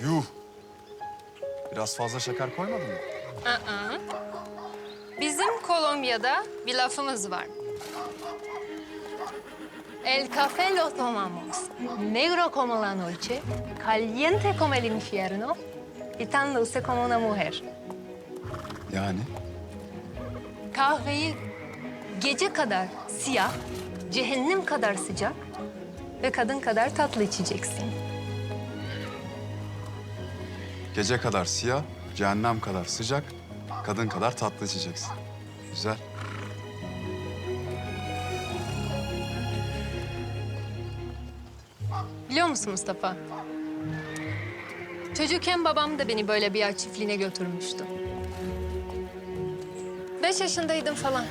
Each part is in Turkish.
Yuh. Biraz fazla şeker koymadın mı? Aa. Bizim Kolombiya'da bir lafımız var. El café lo tomamos negro como la noche, caliente como el infierno y tan dulce como una mujer. Yani? Kahveyi gece kadar siyah, cehennem kadar sıcak ve kadın kadar tatlı içeceksin. Gece kadar siyah, cehennem kadar sıcak, kadın kadar tatlı içeceksin. Güzel. Biliyor musun Mustafa? Çocukken babam da beni böyle bir yer çiftliğine götürmüştü. Beş yaşındaydım falan.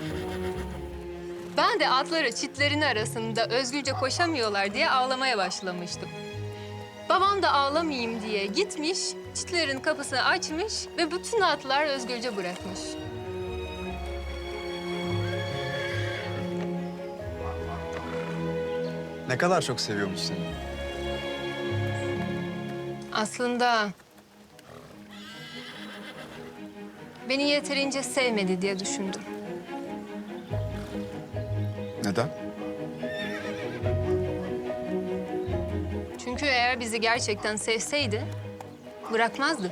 Ben de atları çitlerin arasında özgürce koşamıyorlar diye ağlamaya başlamıştım. Babam da ağlamayayım diye gitmiş, çitlerin kapısını açmış ve bütün atlar özgürce bırakmış. Ne kadar çok seviyormuş seni. Aslında beni yeterince sevmedi diye düşündüm. Neden? Çünkü eğer bizi gerçekten sevseydi bırakmazdı.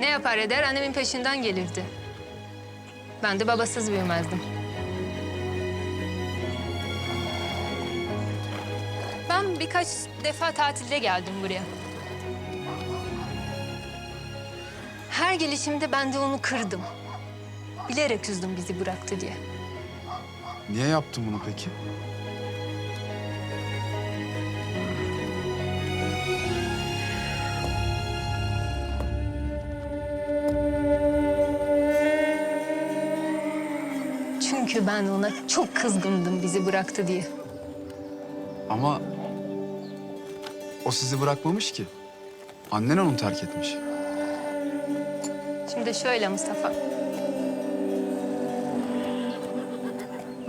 Ne yapar eder annemin peşinden gelirdi. Ben de babasız büyümezdim. Ben birkaç defa tatilde geldim buraya. Her gelişimde ben de onu kırdım. Bilerek üzdüm bizi bıraktı diye. Niye yaptın bunu peki? Çünkü ben ona çok kızgındım bizi bıraktı diye. Ama o sizi bırakmamış ki. Annen onu terk etmiş. Şimdi şöyle Mustafa.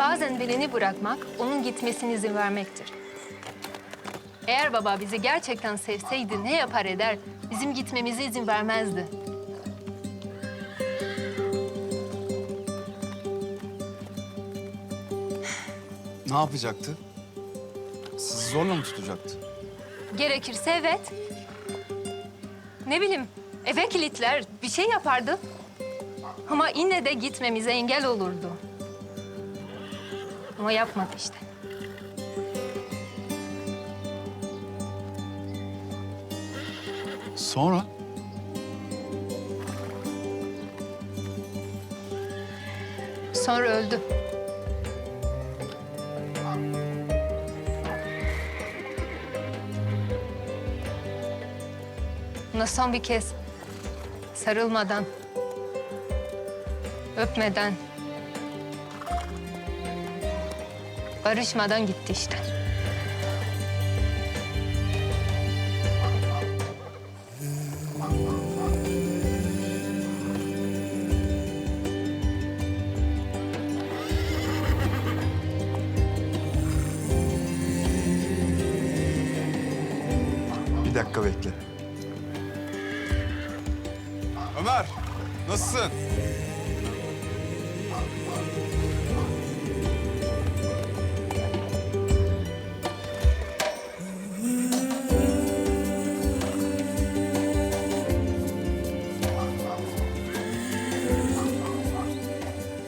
Bazen birini bırakmak, onun gitmesine izin vermektir. Eğer baba bizi gerçekten sevseydi ne yapar eder, bizim gitmemize izin vermezdi. Ne yapacaktı? Sizi zorla mı tutacaktı? Gerekirse evet. Ne bileyim, eve kilitler, bir şey yapardı. Ama yine de gitmemize engel olurdu. Ama yapmadı işte. Sonra? Sonra öldü. Ona son bir kez sarılmadan, öpmeden, barışmadan gitti işte. Bir dakika bekle. Ömer, nasılsın?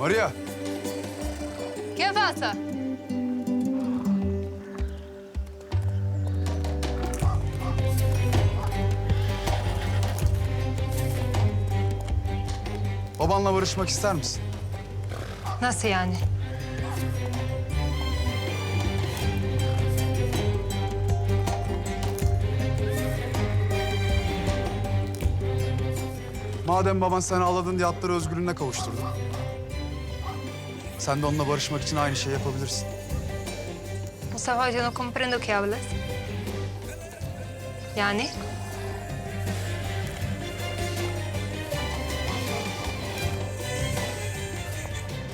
Maria, ¿Qué pasa? babanla barışmak ister misin? Nasıl yani? Madem baban seni ağladın diye atları özgürlüğüne kavuşturdu. Sen de onunla barışmak için aynı şeyi yapabilirsin. O Sahoca no comprendo que hablas. Yani?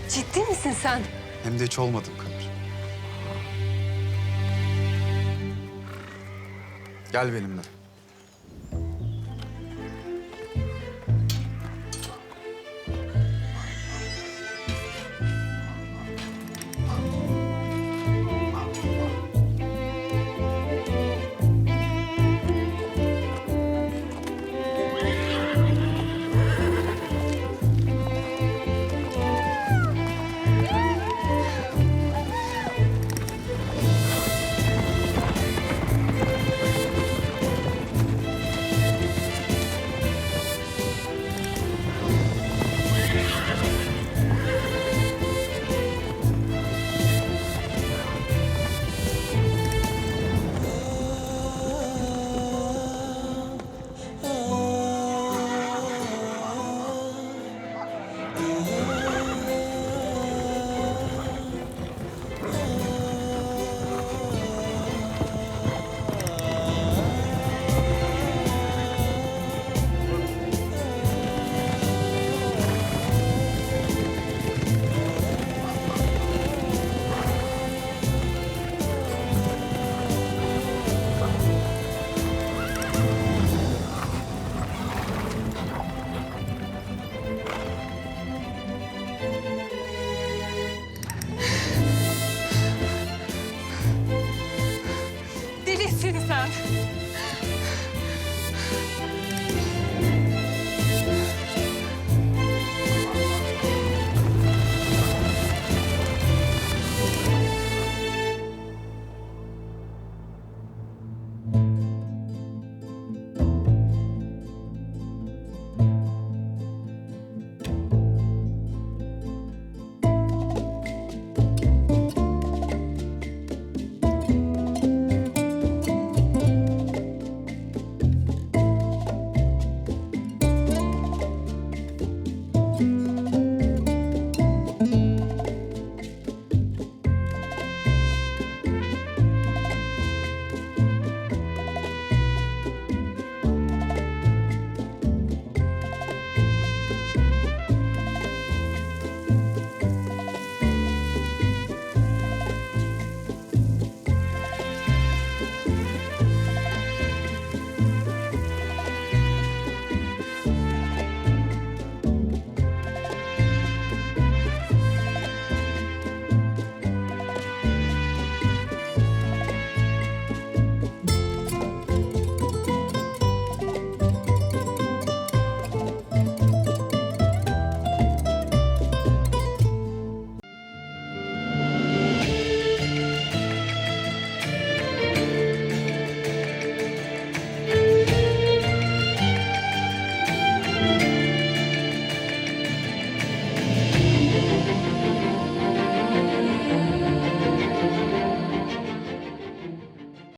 Ciddi misin sen? Hem de hiç olmadım Kadir. Gel benimle.